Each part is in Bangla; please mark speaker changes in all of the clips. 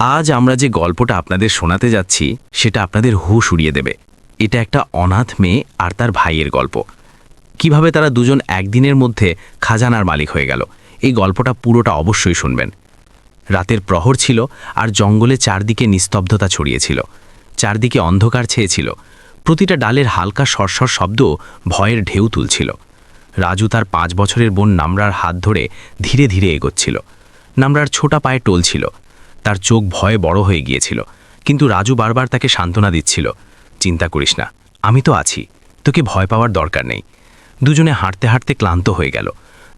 Speaker 1: আজ আমরা যে গল্পটা আপনাদের শোনাতে যাচ্ছি, সেটা আপনাদের হুশ উড়িয়ে দেবে। এটা একটা অনাথ মেয়ে আর তার ভাইয়ের গল্প। কীভাবে তারা দুজন একদিনের মধ্যে খাজানার মালিক হয়ে গেল, এই গল্পটা পুরোটা অবশ্যই শুনবেন। রাতের প্রহর ছিল আর জঙ্গলে চারদিকে নিস্তব্ধতা ছড়িয়েছিল। চারদিকে অন্ধকার ছেয়েছিল। প্রতিটা ডালের হালকা সরসর শব্দ ভয়ের ঢেউ তুলছিল। রাজু তার পাঁচ বছরের বোন নামরার হাত ধরে ধীরে ধীরে এগোচ্ছিল। নামরার ছোটা পায়ে টলছিল তার চোখ ভয়ে বড় হয়ে গিয়েছিল। কিন্তু রাজু বারবার তাকে সান্ত্বনা দিচ্ছিল, চিন্তা করিস না, আমি তো আছি, তোকে ভয় পাওয়ার দরকার নেই। দুজনে হাঁটতে হাঁটতে ক্লান্ত হয়ে গেল।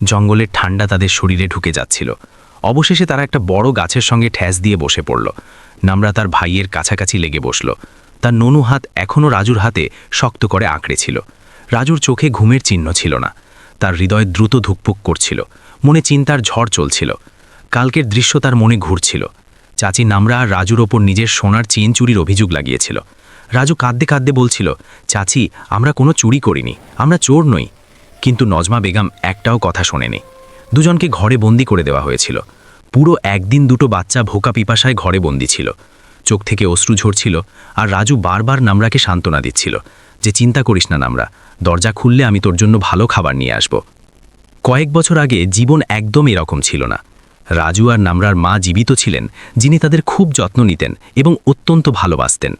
Speaker 1: জঙ্গলের ঠান্ডা তাদের শরীরে ঢুকে যাচ্ছিল। অবশেষে তারা একটা বড় গাছের সঙ্গে ঠ্যাস দিয়ে বসে পড়ল। নামরা তার ভাইয়ের কাছাকাছি লেগে বসল। তার ননু হাত এখনও রাজুর হাতে শক্ত করে আঁকড়ে ছিল। রাজুর চোখে ঘুমের চিহ্ন ছিল না। তার হৃদয় দ্রুত ধুকপুক করছিল। মনে চিন্তার ঝড় চলছিল। কালকের দৃশ্য তার মনে ঘুরছিল। চাচি নামরা রাজুর ওপর নিজের সোনার চেন চুরির অভিযোগ লাগিয়েছিল। রাজু কাঁদতে কাঁদতে বলছিল, চাচি, আমরা কোনো চুরি করিনি, আমরা চোর নই। কিন্তু নজমা বেগম একটাও কথা শোনেনি। দুজনকে ঘরে বন্দি করে দেওয়া হয়েছিল। পুরো একদিন দুটো বাচ্চা ভোকা পিপাসায় ঘরে বন্দি ছিল। চোখ থেকে অশ্রু ঝরছিল আর রাজু বারবার নামরাকে সান্ত্বনা দিচ্ছিল যে, চিন্তা করিস না নামরা, দরজা খুললে আমি তোর জন্য ভালো খাবার নিয়ে আসব। কয়েক বছর আগে জীবন একদম এরকম ছিল না। রাজু আর নামরার মা জীবিত ছিলেন, যিনি তাদের খুব যত্ন নিতেন এবং অত্যন্ত ভালোবাসতেন।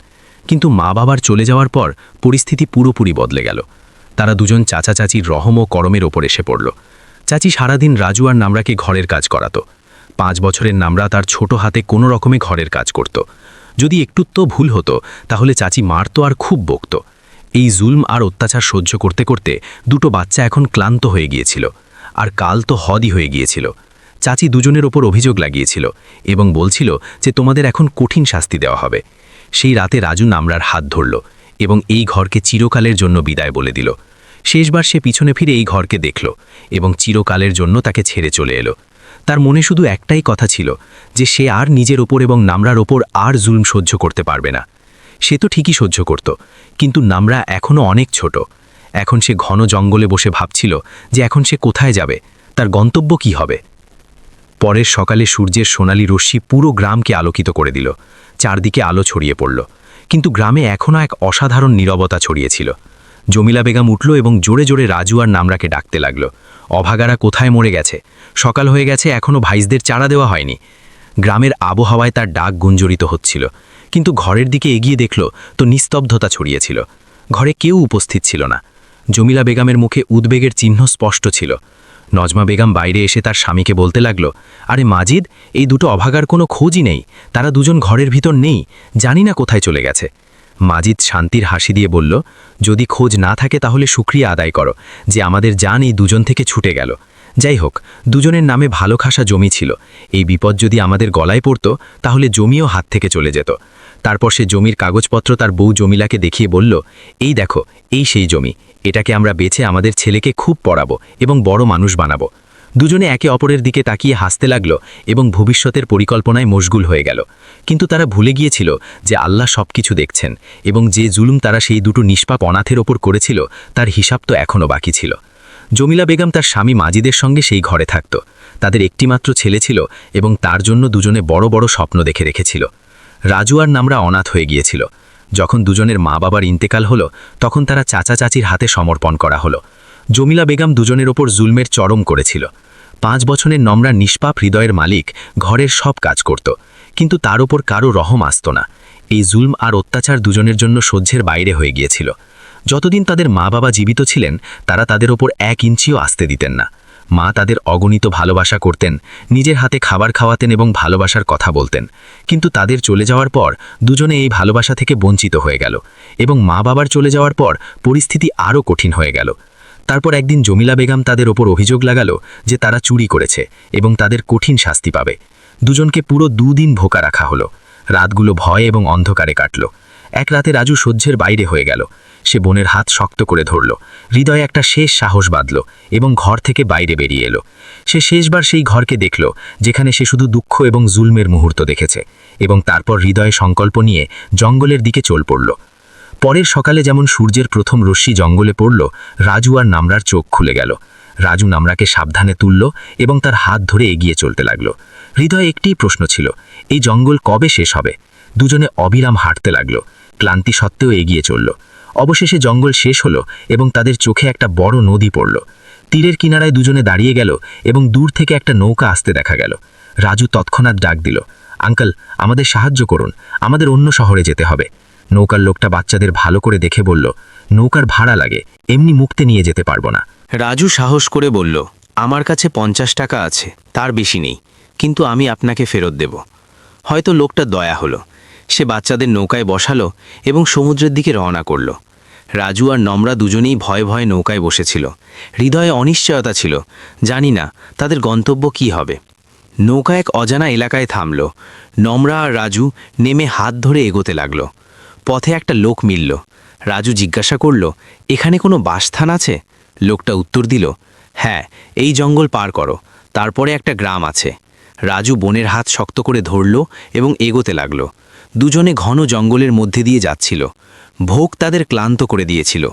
Speaker 1: কিন্তু মা বাবার চলে যাওয়ার পর পরিস্থিতি পুরোপুরি বদলে গেল। তারা দুজন চাচা চাচির রহম ও করমের ওপর এসে পড়ল। চাচি সারাদিন রাজু আর নামরাকে ঘরের কাজ করাতো। পাঁচ বছরের নামরা তার ছোট হাতে কোনো রকমে ঘরের কাজ করত। যদি একটুত্ব ভুল হতো, তাহলে চাচি মারত আর খুব বকত। এই জুলম আর অত্যাচার সহ্য করতে করতে দুটো বাচ্চা এখন ক্লান্ত হয়ে গিয়েছিল। আর কাল তো হদই হয়ে গিয়েছিল। চাচি দুজনের ওপর অভিযোগ লাগিয়েছিল এবং বলছিল যে তোমাদের এখন কঠিন শাস্তি দেওয়া হবে। সেই রাতে রাজু নামরার হাত ধরল এবং এই ঘরকে চিরকালের জন্য বিদায় বলে দিল। শেষবার সে পিছনে ফিরে এই ঘরকে দেখল এবং চিরকালের জন্য তাকে ছেড়ে চলে এলো। তার মনে শুধু একটাই কথা ছিল যে সে আর নিজের ওপর এবং নামরার ওপর আর জুলম সহ্য করতে পারবে না। সে তো ঠিকই সহ্য করত, কিন্তু নামরা এখনও অনেক ছোট। এখন সে ঘন জঙ্গলে বসে ভাবছিল যে এখন সে কোথায় যাবে, তার গন্তব্য কি হবে? পরের সকালে সূর্যের সোনালি রশ্মি পুরো গ্রামকে আলোকিত করে দিল। চারদিকে আলো ছড়িয়ে পড়ল। কিন্তু গ্রামে এখনও এক অসাধারণ নীরবতা ছড়িয়েছিল। জমিলা বেগম উঠল এবং জোরে জোরে রাজু আর নামরাকে ডাকতে লাগল। অভাগারা কোথায় মরে গেছে? সকাল হয়ে গেছে এখনও ভাইসদের চারা দেওয়া হয়নি। গ্রামের আবহাওয়ায় তার ডাক গুঞ্জরিত হচ্ছিল। কিন্তু ঘরের দিকে এগিয়ে দেখল, তো নিস্তব্ধতা ছড়িয়েছিল। ঘরে কেউ উপস্থিত ছিল না। জমিলা বেগমের মুখে উদ্বেগের চিহ্ন স্পষ্ট ছিল। নজমা বেগম বাইরে এসে তার স্বামীকে বলতে লাগল, আরে মাজিদ, এই দুটো অভাগার কোনো খোঁজই নেই। তারা দুজন ঘরের ভিতর নেই। জানি না কোথায় চলে গেছে। মাজিদ শান্তির হাসি দিয়ে বলল, যদি খোঁজ না থাকে তাহলে সুক্রিয়া আদায় করো যে আমাদের জান এই দুজন থেকে ছুটে গেল। যাই হোক, দুজনের নামে ভালো খাসা জমি ছিল। এই বিপদ যদি আমাদের গলায় পড়ত, তাহলে জমিও হাত থেকে চলে যেত। তারপর সে জমির কাগজপত্র তার বউ জমিলাকে দেখিয়ে বলল, এই দেখো, এই সেই জমি। এটাকে আমরা বেছে আমাদের ছেলেকে খুব পড়াবো এবং বড় মানুষ বানাবো। দুজনে একে অপরের দিকে তাকিয়ে হাসতে লাগল এবং ভবিষ্যতের পরিকল্পনায় মশগুল হয়ে গেল। কিন্তু তারা ভুলে গিয়েছিল যে আল্লাহ সব কিছু দেখছেন এবং যে জুলুম তারা সেই দুটো নিষ্পাপ অনাথের ওপর করেছিল, তার হিসাব তো এখনও বাকি ছিল। জমিলা বেগম তার স্বামী মাজিদের সঙ্গে সেই ঘরে থাকত। তাদের একটিমাত্র ছেলে ছিল এবং তার জন্য দুজনে বড় বড় স্বপ্ন দেখে রেখেছিল। রাজু আর নামরা অনাথ হয়ে গিয়েছিল। যখন দুজনের মা বাবার ইন্তেকাল হলো, তখন তারা চাচা চাচির হাতে সমর্পণ করা হলো। জমিলা বেগম দুজনের ওপর জুলমের চরম করেছিল। পাঁচ বছরের নম্রা নিষ্পাপ হৃদয়ের মালিক ঘরের সব কাজ করত, কিন্তু তার ওপর কারও রহম আসত না। এই জুলম আর অত্যাচার দুজনের জন্য সহ্যের বাইরে হয়ে গিয়েছিল। যতদিন তাদের মা বাবা জীবিত ছিলেন, তারা তাদের ওপর এক ইঞ্চিও আসতে দিতেন না। মা তাদের অগণিত ভালোবাসা করতেন, নিজের হাতে খাবার খাওয়াতেন এবং ভালোবাসার কথা বলতেন। কিন্তু তাদের চলে যাওয়ার পর দুজনে এই ভালোবাসা থেকে বঞ্চিত হয়ে গেল এবং মা বাবার চলে যাওয়ার পর পরিস্থিতি আরও কঠিন হয়ে গেল। তারপর একদিন জমিলা বেগম তাদের ওপর অভিযোগ লাগালো যে তারা চুরি করেছে এবং তাদের কঠিন শাস্তি পাবে। দুজনকে পুরো দুদিন ভোকা রাখা হলো। রাতগুলো ভয় এবং অন্ধকারে কাটল। এক রাতে রাজু সহ্যের বাইরে হয়ে গেল। সে বোনের হাত শক্ত করে ধরল। হৃদয়ে একটা শেষ সাহস বাঁধল এবং ঘর থেকে বাইরে বেরিয়ে এলো। সে শেষবার সেই ঘরকে দেখল, যেখানে সে শুধু দুঃখ এবং জুলমের মুহূর্ত দেখেছে এবং তারপর হৃদয়ে সংকল্প নিয়ে জঙ্গলের দিকে চল পড়ল। পরের সকালে যেমন সূর্যের প্রথম রশ্মি জঙ্গলে পড়ল, রাজু আর নামরার চোখ খুলে গেল। রাজু নামরাকে সাবধানে তুলল এবং তার হাত ধরে এগিয়ে চলতে লাগল। হৃদয়ে একটিই প্রশ্ন ছিল, এই জঙ্গল কবে শেষ হবে? দুজনে অবিরাম হাঁটতে লাগল। ক্লান্তি সত্ত্বেও এগিয়ে চলল। অবশেষে জঙ্গল শেষ হলো এবং তাদের চোখে একটা বড় নদী পড়ল। তীরের কিনারায় দুজনে দাঁড়িয়ে গেল এবং দূর থেকে একটা নৌকা আসতে দেখা গেল। রাজু তৎক্ষণাৎ ডাক দিল, আঙ্কেল, আমাদের সাহায্য করুন, আমাদের অন্য শহরে যেতে হবে। নৌকার লোকটা বাচ্চাদের ভালো করে দেখে বলল, নৌকার ভাড়া লাগে, এমনি মুক্তে নিয়ে যেতে পারব না।
Speaker 2: রাজু সাহস করে বলল, আমার কাছে পঞ্চাশ টাকা আছে, তার বেশি নেই, কিন্তু আমি আপনাকে ফেরত দেব। হয়তো লোকটা দয়া হলো। সে বাচ্চাদের নৌকায় বসালো এবং সমুদ্রের দিকে রওনা করল। রাজু আর নম্রা দুজনেই ভয়ে ভয়ে নৌকায় বসেছিল। হৃদয়ে অনিশ্চয়তা ছিল। জানি না তাদের গন্তব্য কি হবে। নৌকা এক অজানা এলাকায় থামল। নম্রা আর রাজু নেমে হাত ধরে এগোতে লাগল। পথে একটা লোক মিলল। রাজু জিজ্ঞাসা করল, এখানে কোনো বাসস্থান আছে? লোকটা উত্তর দিল হ্যাঁ এই জঙ্গল পার করো। তারপরে একটা গ্রাম আছে। রাজু বনের হাত শক্ত করে ধরল এবং এগোতে লাগল। দুজনে ঘন জঙ্গলের মধ্যে দিয়ে যাচ্ছিল। ভোগ তাদের ক্লান্ত করে দিয়েছিল।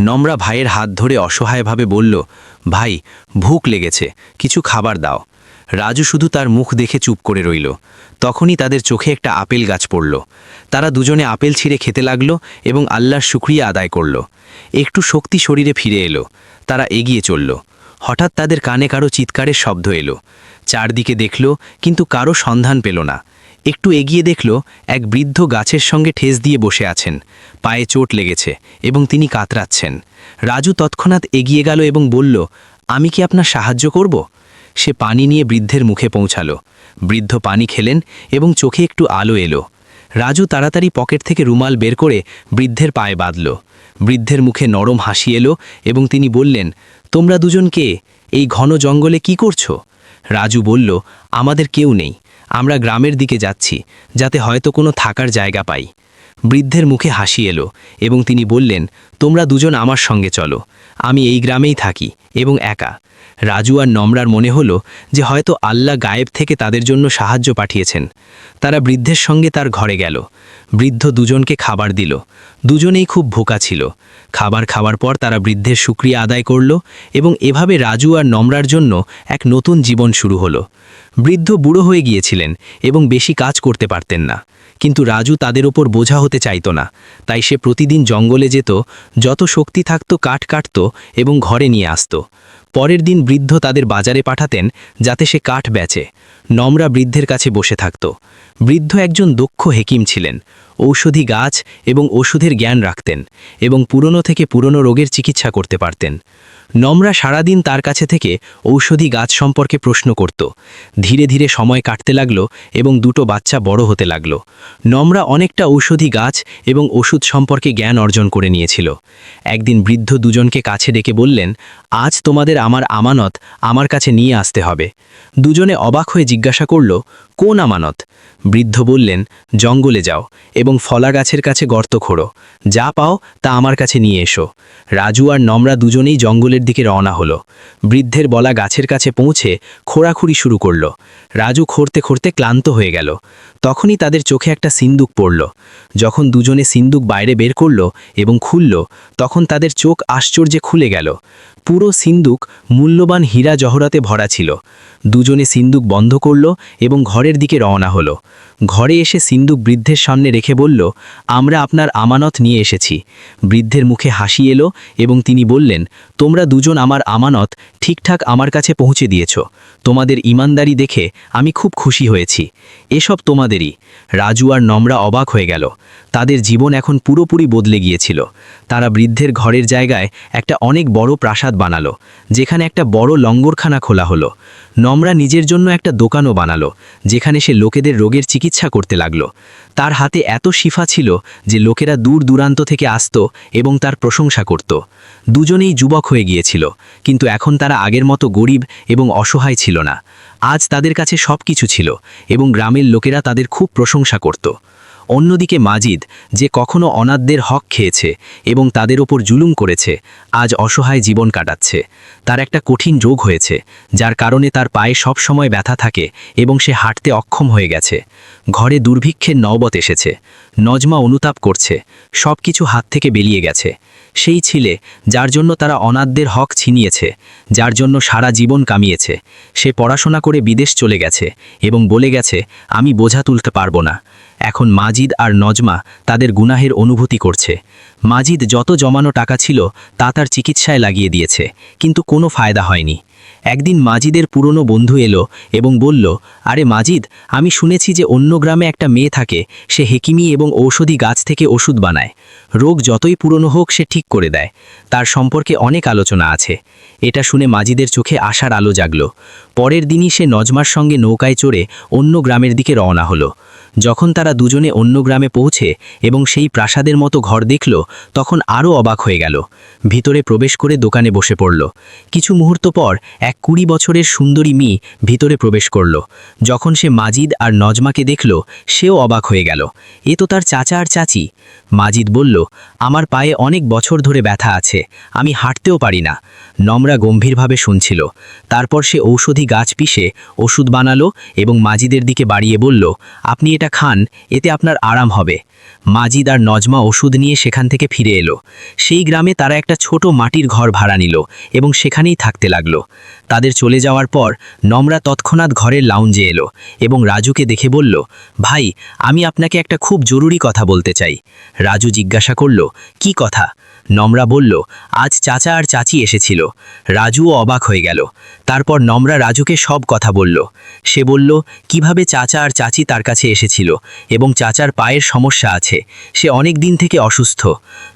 Speaker 2: নম্রা ভাইয়ের হাত ধরে অসহায়ভাবে বলল, ভাই ভুক লেগেছে, কিছু খাবার দাও। রাজু শুধু তার মুখ দেখে চুপ করে রইল। তখনই তাদের চোখে একটা আপেল গাছ পড়ল। তারা দুজনে আপেল ছিঁড়ে খেতে লাগল এবং আল্লাহর শুক্রিয়া আদায় করল। একটু শক্তি শরীরে ফিরে এলো। তারা এগিয়ে চলল। হঠাৎ তাদের কানে কারও চিৎকারের শব্দ এলো। চারদিকে দেখল, কিন্তু কারও সন্ধান পেল না। একটু এগিয়ে দেখল এক বৃদ্ধ গাছের সঙ্গে ঠেস দিয়ে বসে আছেন। পায়ে চোট লেগেছে এবং তিনি কাতরাচ্ছেন। রাজু তৎক্ষণাৎ এগিয়ে গেল এবং বলল, আমি কি আপনার সাহায্য করব? সে পানি নিয়ে বৃদ্ধের মুখে পৌঁছালো। বৃদ্ধ পানি খেলেন এবং চোখে একটু আলো এলো। রাজু তাড়াতাড়ি পকেট থেকে রুমাল বের করে বৃদ্ধের পায়ে বাঁধল। বৃদ্ধের মুখে নরম হাসি এলো এবং তিনি বললেন, তোমরা দুজন কে? এই ঘন জঙ্গলে কি করছ? রাজু বলল, আমাদের কেউ নেই। আমরা গ্রামের দিকে যাচ্ছি, যাতে হয়তো কোনো থাকার জায়গা পাই। বৃদ্ধের মুখে হাসি এলো এবং তিনি বললেন, তোমরা দুজন আমার সঙ্গে চলো, আমি এই গ্রামেই থাকি এবং একা। রাজু আর নম্রার মনে হলো যে হয়তো আল্লাহ গায়েব থেকে তাদের জন্য সাহায্য পাঠিয়েছেন। তারা বৃদ্ধের সঙ্গে তার ঘরে গেল। বৃদ্ধ দুজনকে খাবার দিল। দুজনেই খুব ভোকা ছিল। খাবার খাওয়ার পর তারা বৃদ্ধের সুক্রিয়া আদায় করল এবং এভাবে রাজু আর নম্রার জন্য এক নতুন জীবন শুরু হলো। বৃদ্ধ বুড়ো হয়ে গিয়েছিলেন এবং বেশি কাজ করতে পারতেন না। কিন্তু রাজু তাদের ওপর বোঝা হতে চাইত না। তাই সে প্রতিদিন জঙ্গলে যেত, যত শক্তি থাকত কাঠ কাটত এবং ঘরে নিয়ে আসত। পরের দিন বৃদ্ধ তাদের বাজারে পাঠাতেন যাতে সে কাঠ বেচে। নম্রা বৃদ্ধের কাছে বসে থাকত। বৃদ্ধ একজন দক্ষ হেকিম ছিলেন। ঔষধি গাছ এবং ওষুধের জ্ঞান রাখতেন এবং পুরনো থেকে পুরনো রোগের চিকিৎসা করতে পারতেন। নম্রা সারাদিন তার কাছে থেকে ঔষধি গাছ সম্পর্কে প্রশ্ন করত। ধীরে ধীরে সময় কাটতে লাগল এবং দুটো বাচ্চা বড় হতে লাগল। নম্রা অনেকটা ঔষধি গাছ এবং ওষুধ সম্পর্কে জ্ঞান অর্জন করে নিয়েছিল। একদিন বৃদ্ধ দুজনকে কাছে ডেকে বললেন, আজ তোমাদের আমার আমানত আমার কাছে নিয়ে আসতে হবে। দুজনে অবাক হয়ে জিজ্ঞাসা করল কোন আমানত? বৃদ্ধ বললেন, জঙ্গলে যাও এবং ফলা গাছের কাছে গর্ত খোঁড়ো। যা পাও তা আমার কাছে নিয়ে এসো। রাজু আর নম্রা দুজনেই জঙ্গলের দিকে রওনা হলো। বৃদ্ধের বলা গাছের কাছে পৌঁছে খোঁড়াখুড়ি শুরু করল। রাজু খড়তে খড়তে ক্লান্ত হয়ে গেল। তখনই তাদের চোখে একটা সিন্দুক পড়ল। যখন দুজনে সিন্দুক বাইরে বের করল এবং খুলল, তখন তাদের চোখ আশ্চর্যে খুলে গেল। পুরো সিন্দুক মূল্যবান হীরা জহরাতে ভরা ছিল। দুজনে সিন্দুক বন্ধ করল এবং ঘরের দিকে রওনা হলো। ঘরে এসে সিন্দুক বৃদ্ধের সামনে রেখে বলল, আমরা আপনার আমানত নিয়ে এসেছি। বৃদ্ধের মুখে হাসি এলো এবং তিনি বললেন, তোমরা দুজন আমার আমানত ঠিকঠাক আমার কাছে পৌঁছে দিয়েছ। তোমাদের ইমানদারি দেখে আমি খুব খুশি হয়েছি। এসব তোমাদেরই। রাজু আর নম্রা অবাক হয়ে গেল। তাদের জীবন এখন পুরোপুরি বদলে গিয়েছিল। তারা বৃদ্ধের ঘরের জায়গায় একটা অনেক বড় প্রাসাদ বানালো, যেখানে একটা বড় লঙ্গরখানা খোলা হলো। নম্রা নিজের জন্য একটা দোকানও বানালো, যেখানে সে লোকেদের রোগের চিকিৎসা করতে লাগল। তার হাতে এত শিফা ছিল যে লোকেরা দূর দূরান্ত থেকে আসত এবং তার প্রশংসা করত। দুজনেই যুবক হয়ে গিয়েছিল, কিন্তু এখন তারা আগের মতো গরিব এবং অসহায় ছিল না। আজ তাদের কাছে সব কিছু ছিল এবং গ্রামের লোকেরা তাদের খুব প্রশংসা করত। অন্যদিকে মাজিদ, যে কখনো অনাথদের হক খেয়েছে এবং তাদের ওপর জুলুম করেছে, আজ অসহায় জীবন কাটাচ্ছে। তার একটা কঠিন রোগ হয়েছে, যার কারণে তার পায়ে সব সময় ব্যথা থাকে এবং সে হাঁটতে অক্ষম হয়ে গেছে। ঘরে দুর্ভিক্ষের নবত এসেছে। নজমা অনুতাপ করছে সব কিছু হাত থেকে বেরিয়ে গেছে। সেই ছিলে, যার জন্য তারা অনাথদের হক ছিনিয়েছে, যার জন্য সারা জীবন কামিয়েছে, সে পড়াশোনা করে বিদেশ চলে গেছে এবং বলে গেছে, আমি বোঝা তুলতে পারব না। এখন মাজিদ আর নজমা তাদের গুনাহের অনুভূতি করছে। মাজিদ যত জমানো টাকা ছিল, তা তার চিকিৎসায় লাগিয়ে দিয়েছে, কিন্তু কোনো ফায়দা হয়নি। একদিন মাজিদের পুরনো বন্ধু এলো এবং বলল, আরে মাজিদ, আমি শুনেছি যে অন্য গ্রামে একটা মেয়ে থাকে, সে হেকিমি এবং ঔষধি গাছ থেকে ওষুধ বানায়। রোগ যতই পুরনো হোক, সে ঠিক করে দেয়। তার সম্পর্কে অনেক আলোচনা আছে। এটা শুনে মাজিদের চোখে আশার আলো জাগল। পরের দিনই সে নজমার সঙ্গে নৌকায় চড়ে অন্য গ্রামের দিকে রওনা হলো। যখন তারা দুজনে অন্য গ্রামে পৌঁছে এবং সেই প্রাসাদের মতো ঘর দেখল, তখন আরও অবাক হয়ে গেল। ভিতরে প্রবেশ করে দোকানে বসে পড়ল। কিছু মুহূর্ত পর এক কুড়ি বছরের সুন্দরী মি ভিতরে প্রবেশ করল। যখন সে মাজিদ আর নজমাকে দেখল, সেও অবাক হয়ে গেল। এ তো তার চাচা আর চাচি। মাজিদ বলল, আমার পায়ে অনেক বছর ধরে ব্যথা আছে, আমি হাঁটতেও পারি না। নম্রা গম্ভীরভাবে শুনছিল। তারপর সে ঔষধি গাছ পিষে ওষুধ বানালো এবং মাজিদের দিকে বাড়িয়ে বলল, আপনি এটা খান, এতে আপনার আরাম হবে। মাজিদ আর নজমা ওষুধ নিয়ে সেখান থেকে ফিরে এলো। সেই গ্রামে তারা একটা ছোট মাটির ঘর ভাড়া নিল এবং সেখানেই থাকতে লাগল। তাদের চলে যাওয়ার পর নম্রা তৎক্ষণাৎ ঘরের লাউঞ্জে এলো এবং রাজুকে দেখে বলল, ভাই, আমি আপনাকে একটা খুব জরুরি কথা বলতে চাই। রাজু জিজ্ঞাসা করল, কি কথা? নম্রা বলল, আজ চাচা আর চাচি এসেছিল। রাজুও অবাক হয়ে গেল। তারপর নম্রা রাজুকে সব কথা বলল। সে বলল, কীভাবে চাচা আর চাচি তার কাছে এসেছিল এবং চাচার পায়ের সমস্যা আছে, সে অনেক দিন থেকে অসুস্থ।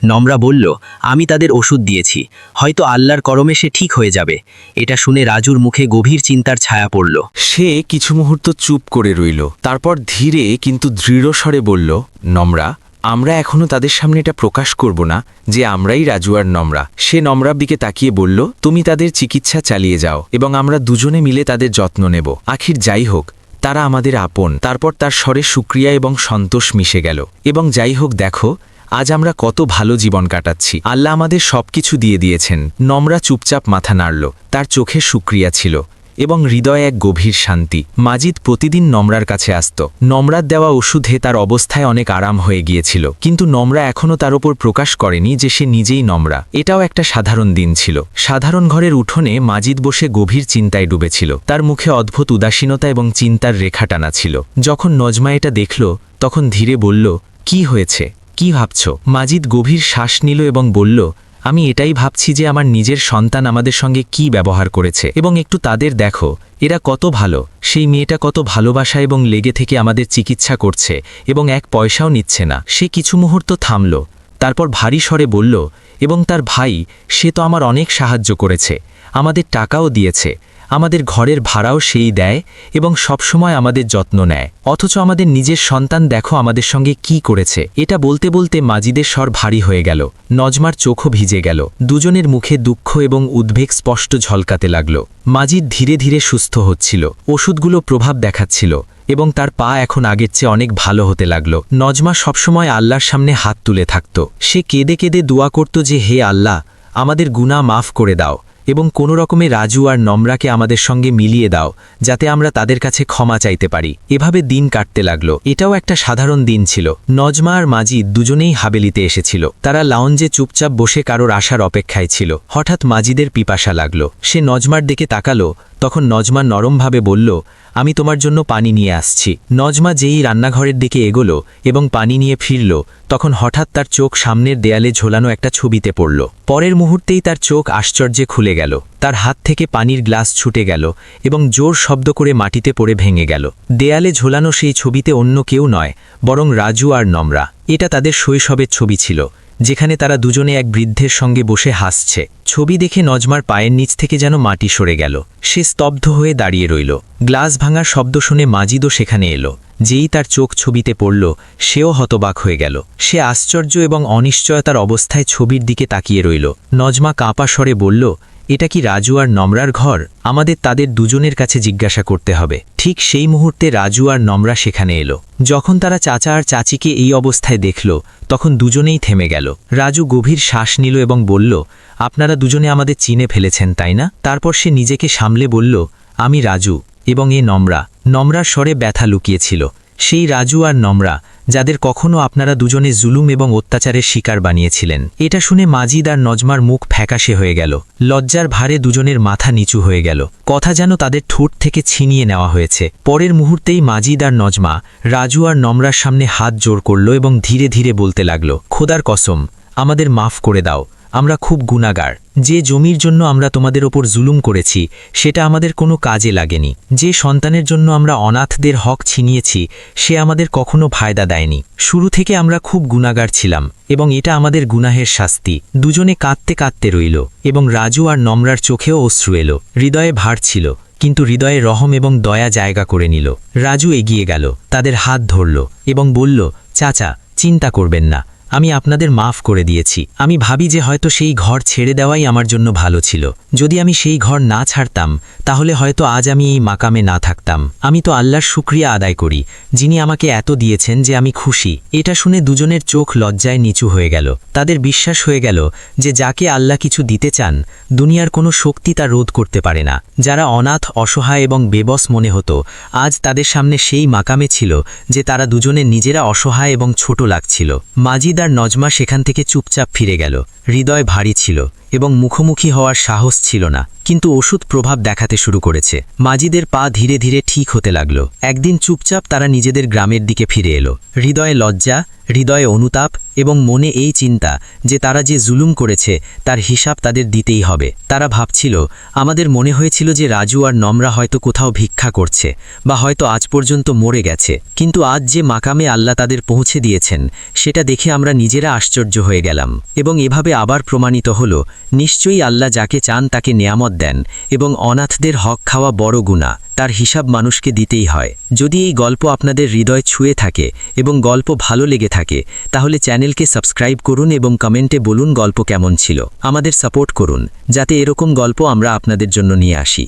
Speaker 2: নম্রা বলল, আমি তাদের ওষুধ দিয়েছি, হয়তো আল্লাহর করমে সে ঠিক হয়ে যাবে। এটা শুনে রাজুর মুখে গভীর চিন্তার ছায়া পড়ল।
Speaker 1: সে কিছু মুহূর্ত চুপ করে রইল, তারপর ধীরে কিন্তু দৃঢ়স্বরে বলল, নম্রা আমরা এখনও তাদের সামনে এটা প্রকাশ করব না, যে আমরাই রাজু আর নম্রা। সে নম্রার দিকে তাকিয়ে বলল, তুমি তাদের চিকিৎসা চালিয়ে যাও এবং আমরা দুজনে মিলে তাদের যত্ন নেব। আখির যাই হোক, তারা আমাদের আপন। তারপর তার স্বরে সুক্রিয়া এবং সন্তোষ মিশে গেল। এবং যাই হোক, দেখো, আজ আমরা কত ভালো জীবন কাটাচ্ছি। আল্লাহ আমাদের সবকিছু দিয়ে দিয়েছেন। নম্রা চুপচাপ মাথা নাড়ল। তার চোখে সুক্রিয়া ছিল। এবং হৃদয়ে এক গভীর শান্তি। মাজিদ প্রতিদিন নম্রার কাছে আসত। নম্রার দেওয়া ওষুধে তার অবস্থায় অনেক আরাম হয়ে গিয়েছিল, কিন্তু নম্রা এখনও তার ওপর প্রকাশ করেনি যে সে নিজেই নম্রা। এটাও একটা সাধারণ দিন ছিল। সাধারণ ঘরের উঠোনে মাজিদ বসে গভীর চিন্তায় ডুবেছিল। তার মুখে অদ্ভুত উদাসীনতা এবং চিন্তার রেখা টানা ছিল। যখন নজমা এটা দেখল, তখন ধীরে বলল, কি হয়েছে? কি ভাবছ? মাজিদ গভীর শ্বাস নিল এবং বলল আমি এটাই ভাবছি যে আমার নিজের সন্তান আমাদের সঙ্গে কি ব্যবহার করেছে। এবং একটু তাদের দেখো, এরা কত ভালো, সেই মেয়েটা কত ভালোবাসা এবং লেগে থেকে আমাদের চিকিৎসা করছে, এবং এক পয়সাও নিচ্ছে না। সে কিছু মুহূর্ত থামল, তারপর ভারী স্বরে বলল, এবং তার ভাই, সে তো আমার অনেক সাহায্য করেছে, আমাদের টাকাও দিয়েছে আমাদের ঘরের ভাড়াও সেই দেয় এবং সবসময় আমাদের যত্ন নেয়। অথচ আমাদের নিজের সন্তান দেখো আমাদের সঙ্গে কি করেছে। এটা বলতে বলতে মাজিদের স্বর ভারী হয়ে গেল। নজমার চোখও ভিজে গেল। দুজনের মুখে দুঃখ এবং উদ্বেগ স্পষ্ট ঝলকাতে লাগল। মাজিদ ধীরে ধীরে সুস্থ হচ্ছিল। ওষুধগুলো প্রভাব দেখাচ্ছিল এবং তার পা এখন আগের চেয়ে অনেক ভালো হতে লাগল। নজমা সবসময় আল্লাহর সামনে হাত তুলে থাকত। সে কেঁদে কেঁদে দোয়া করত যে, হে আল্লাহ, আমাদের গুনাহ মাফ করে দাও। এবং কোনো রকমে রাজু আর নম্রাকে আমাদের সঙ্গে মিলিয়ে দাও, যাতে আমরা তাদের কাছে ক্ষমা চাইতে পারি। এভাবে দিন কাটতে লাগল। এটাও একটা সাধারণ দিন ছিল। নজমা আর মাজিদ দুজনেই হাবেলিতে এসেছিল। তারা লাউঞ্জে চুপচাপ বসে কারোর আসার অপেক্ষায় ছিল। হঠাৎ মাজিদের পিপাসা লাগল। সে নজমার দিকে তাকালো তখন নজমা নরমভাবে বলল, আমি তোমার জন্য পানি নিয়ে আসছি। নজমা যেই রান্নাঘরের দিকে এগোলো এবং পানি নিয়ে ফিরল, তখন হঠাৎ তার চোখ সামনের দেয়ালে ঝোলানো একটা ছবিতে পড়ল। পরের মুহূর্তেই তার চোখ আশ্চর্যে খুলে গেল। তার হাত থেকে পানির গ্লাস ছুটে গেল এবং জোর শব্দ করে মাটিতে পড়ে ভেঙে গেল। দেয়ালে ঝোলানো সেই ছবিতে অন্য কেউ নয়, বরং রাজু আর নম্রা। এটা তাদের শৈশবের ছবি ছিল, যেখানে তারা দুজনে এক বৃদ্ধের সঙ্গে বসে হাসছে। ছবি দেখে নজমার পায়ের নিচ থেকে যেন মাটি সরে গেল। সে স্তব্ধ হয়ে দাঁড়িয়ে রইল। গ্লাস ভাঙার শব্দ শুনে মাজিদও সেখানে এলো। যেই তার চোখ ছবিতে পড়ল, সেও হতবাক হয়ে গেল। সে আশ্চর্য এবং অনিশ্চয়তার অবস্থায় ছবির দিকে তাকিয়ে রইল। নজমা কাঁপা স্বরে বলল
Speaker 3: এটা কি রাজু আর নম্রার ঘর? আমাদের তাদের দুজনের কাছে জিজ্ঞাসা করতে হবে। ঠিক সেই মুহূর্তে রাজু আর নম্রা সেখানে এলো। যখন তারা চাচা আর চাচিকে এই অবস্থায় দেখল, তখন দুজনেই থেমে গেল। রাজু গভীর শ্বাস নিল এবং বলল, আপনারা দুজনে আমাদের চিনে ফেলেছেন, তাই না? তারপর সে নিজেকে সামলে বলল, আমি রাজু এবং এ নম্রা। নম্রার স্বরে ব্যথা লুকিয়েছিল। সেই রাজু আর নম্রা যাদের কখনও আপনারা দুজনে জুলুম এবং অত্যাচারের শিকার বানিয়েছিলেন। এটা শুনে মাজিদ আর নজমার মুখ ফ্যাকাশে হয়ে গেল। লজ্জার ভারে দুজনের মাথা নিচু হয়ে গেল। কথা যেন তাদের ঠোঁট থেকে ছিনিয়ে নেওয়া হয়েছে। পরের মুহূর্তেই মাজিদ আর নজমা রাজু আর নম্রার সামনে হাত জোর করল এবং ধীরে ধীরে বলতে লাগল, খোদার কসম, আমাদের মাফ করে দাও। আমরা খুব গুণাগার। যে জমির জন্য আমরা তোমাদের ওপর জুলুম করেছি, সেটা আমাদের কোনো কাজে লাগেনি। যে সন্তানের জন্য আমরা অনাথদের হক ছিনিয়েছি, সে আমাদের কখনো ফায়দা দেয়নি। শুরু থেকে আমরা খুব গুণাগার ছিলাম, এবং এটা আমাদের গুনাহের শাস্তি। দুজনে কাঁদতে কাঁদতে রইল, এবং রাজু আর নম্রার চোখেও অশ্রু এলো। হৃদয়ে ভার ছিল, কিন্তু হৃদয়ে রহম এবং দয়া জায়গা করে নিল। রাজু এগিয়ে গেল, তাদের হাত ধরল, এবং বলল, চাচা, চিন্তা করবেন না। আমি আপনাদের মাফ করে দিয়েছি। আমি ভাবি যে হয়তো সেই ঘর ছেড়ে দেওয়াই আমার জন্য ভালো ছিল। যদি আমি সেই ঘর না ছাড়তাম, তাহলে হয়তো আজ আমি এই মাকামে না থাকতাম। আমি তো আল্লাহর শুক্রিয়া আদায় করি, যিনি আমাকে এত দিয়েছেন যে আমি খুশি। এটা শুনে দুজনের চোখ লজ্জায় নিচু হয়ে গেল। তাদের বিশ্বাস হয়ে গেল যে যাকে আল্লাহ কিছু দিতে চান, দুনিয়ার কোনো শক্তি তা রোধ করতে পারে না। যারা অনাথ, অসহায় এবং বেবস মনে হতো, আজ তাদের সামনে সেই মাকামে ছিল যে তারা দুজনে নিজেরা অসহায় এবং ছোট লাগছিল। মাজিদ আর নজমা সেখান থেকে চুপচাপ ফিরে গেল। হৃদয় ভারী ছিল। এবং মুখোমুখি হওয়ার সাহস ছিল না, কিন্তু ওষুধ প্রভাব দেখাতে শুরু করেছে। মাজিদের পা ধীরে ধীরে ঠিক হতে লাগল। একদিন চুপচাপ তারা নিজেদের গ্রামের দিকে ফিরে এলো। হৃদয়ে লজ্জা, হৃদয়ে অনুতাপ এবং মনে এই চিন্তা যে তারা যে জুলুম করেছে, তার হিসাব তাদের দিতেই হবে। তারা ভাবছিল, আমাদের মনে হয়েছিল যে রাজু আর নম্রা হয়তো কোথাও ভিক্ষা করছে বা হয়তো আজ পর্যন্ত মরে গেছে। কিন্তু আজ যে মাকামে আল্লাহ তাদের পৌঁছে দিয়েছেন, সেটা দেখে আমরা নিজেরা আশ্চর্য হয়ে গেলাম এবং এভাবে আবার প্রমাণিত হল নিশ্চয়ই আল্লাহ যাকে চান তাকে নিয়ামত দেন এবং অনাথদের হক খাওয়া বড় গুণা তার হিসাব মানুষকে দিতেই হয়। যদি এই গল্প আপনাদের হৃদয় ছুঁয়ে থাকে এবং গল্প ভালো লেগে থাকে, তাহলে চ্যানেলকে সাবস্ক্রাইব করুন এবং কমেন্টে বলুন গল্প কেমন ছিল। আমাদের সাপোর্ট করুন, যাতে এরকম গল্প আমরা আপনাদের জন্য নিয়ে আসি।